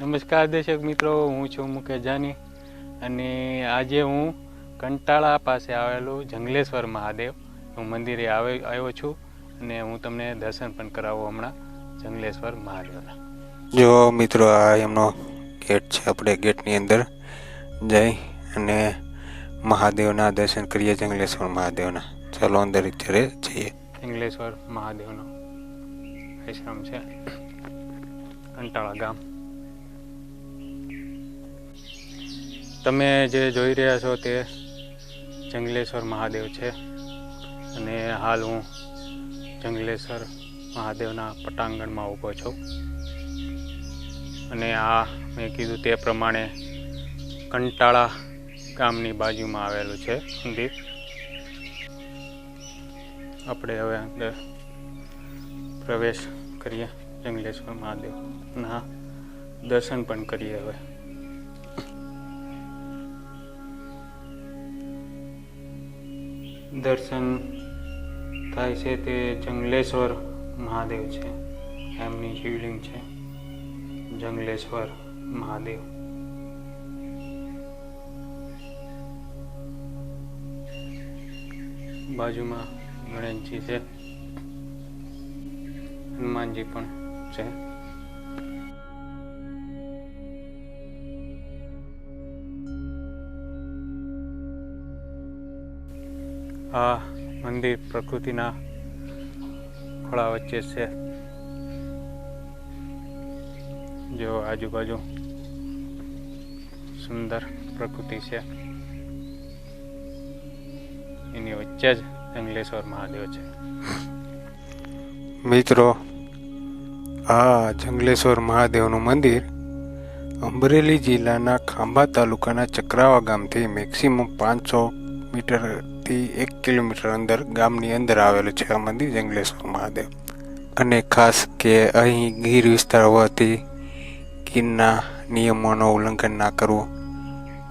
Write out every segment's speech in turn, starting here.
નમસ્કાર દર્શક મિત્રો હું છું મુકેશ જાની અને આજે હું કંટાળા પાસે આવેલું જંગલેશ્વર મહાદેવ હું મંદિરે આવે આવ્યો છું અને હું તમને દર્શન પણ કરાવું હમણાં જંગલેશ્વર મહાદેવના. જો મિત્રો આ એમનો ગેટ છે આપણે ગેટની અંદર જઈ અને મહાદેવના દર્શન કરીએ જંગલેશ્વર મહાદેવના. ચાલો અંદર અત્યારે જઈએ. જંગલેશ્વર મહાદેવનો આશ્રમ છે કંટાળા ગામ. તમે જે જોઈ રહ્યા છો તે જંગલેશ્વર મહાદેવ છે. અને હાલ હું જંગલેશ્વર મહાદેવના પટાંગણમાં ઊભો છું. અને આ મેં કીધું તે પ્રમાણે કંટાળા ગામની બાજુમાં આવેલું છે મંદિર. આપણે હવે અંદર પ્રવેશ કરીએ જંગલેશ્વર મહાદેવના દર્શન પણ કરીએ હવે. દર્શન થાય છે તે જંગલેશ્વર મહાદેવ છે. એમની શિવલિંગ છે. જંગલેશ્વર મહાદેવ. બાજુમાં ગણેશજી છે. હનુમાનજી પણ છે. આ મંદિર પ્રકૃતિના ખોળા વચ્ચે છે. જો આજુબાજુ સુંદર પ્રકૃતિ છે. એની વચ્ચે જ જંગલેશ્વર મહાદેવ છે. મિત્રો, આ જંગલેશ્વર મહાદેવનું મંદિર અમરેલી જિલ્લાના ખાંભા તાલુકાના ચક્રાવા ગામથી મેક્સિમમ પાંચસો મીટરથી એક કિલોમીટર અંદર ગામની અંદર આવેલું છે આ મંદિર જંગલેશ્વર મહાદેવ. અને ખાસ કે અહીં ગીર વિસ્તાર હોવાથી ગીરના નિયમોનું ઉલ્લંઘન ના કરવું,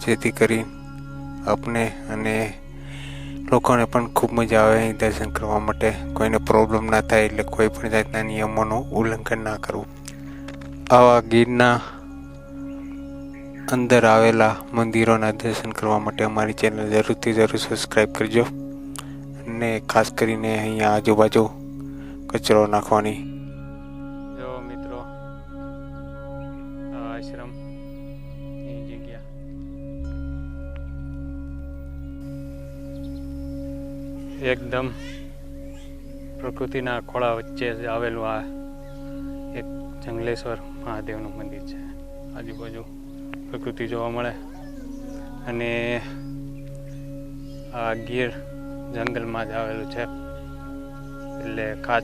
જેથી કરી આપને અને લોકોને પણ ખૂબ મજા આવે અહીં દર્શન કરવા માટે. કોઈને પ્રોબ્લેમ ના થાય એટલે કોઈ પણ જાતના નિયમોનું ઉલ્લંઘન ના કરવું. આવા ગીરના અંદર આવેલા મંદિરોના દર્શન કરવા માટે અમારી ચેનલ જરૂરથી જરૂર સબસ્ક્રાઈબ કરજો. અને ખાસ કરીને અહીંયા આજુબાજુ કચરો નાખવાની. જો મિત્રો આશ્રમ જગ્યા. એકદમ પ્રકૃતિના ખોળા વચ્ચે આવેલું આ એક જંગલેશ્વર મહાદેવનું મંદિર છે. આજુબાજુ પ્રકૃતિ જોવા મળે. અને આ ગીર જંગલમાં જ આવેલું છે. એટલે ખાસ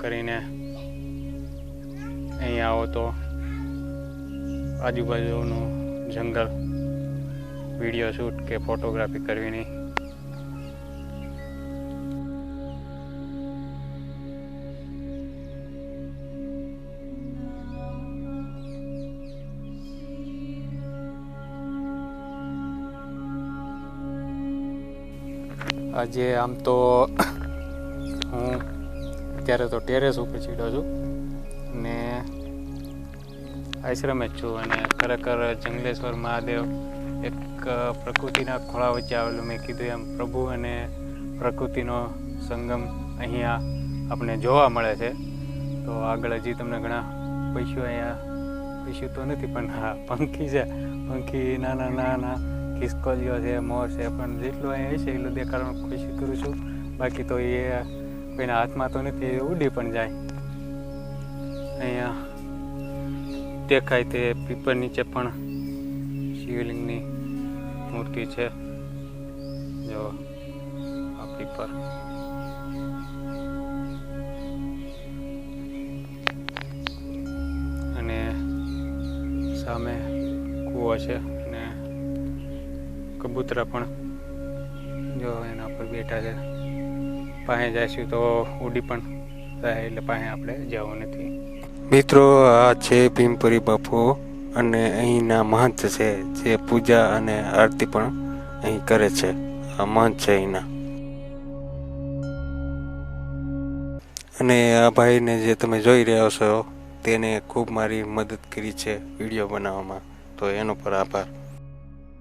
કરીને અહીં આવો તો આજુબાજુનું જંગલ, વીડિયો શૂટ કે ફોટોગ્રાફી કરવી નહીં. આજે આમ તો હું અત્યારે તો ટેરેસ ઉપર ચીડો છું ને આશ્રમે જ છું અને ખરેખર જંગલેશ્વર મહાદેવ એક પ્રકૃતિના ખોળા વચ્ચે આવેલું મેં કીધું એમ પ્રભુ અને પ્રકૃતિનો સંગમ અહીંયા આપણે જોવા મળે છે. તો આગળ હજી તમને ઘણા પૈસા અહીંયા પૈસું તો નથી પણ હા, પંખી છે. પંખી નાના નાના ખિસકોલીઓ છે, મોર છે, પણ જેટલું અહીંયા હશે એટલું દેખાડવાનું કોશિશ કરું છું. બાકી તો એ કોઈના હાથમાં તો નથી ઉડી પણ જાય. અહીંયા દેખાય તે પીપર નીચે પણ શિવલિંગની મૂર્તિ છે. જો, આ પીપર. અને સામે કૂવો છે. કબૂતરા પણ. જો એના પર બેઠા છે. પાસે જઈશું તો ઉડી પણ જાય એટલે પાસે આપણે જવું નથી. મિત્રો, આ છે ભીમપુરી બાપુ અને અહીંના મહંત છે, જે પૂજા અને આરતી પણ અહીં કરે છે. આ મહંત છે અહીંના. અને આ ભાઈને જે તમે જોઈ રહ્યા છો, તેને ખૂબ મારી મદદ કરી છે વીડિયો બનાવવામાં. તો એનો પર આભાર.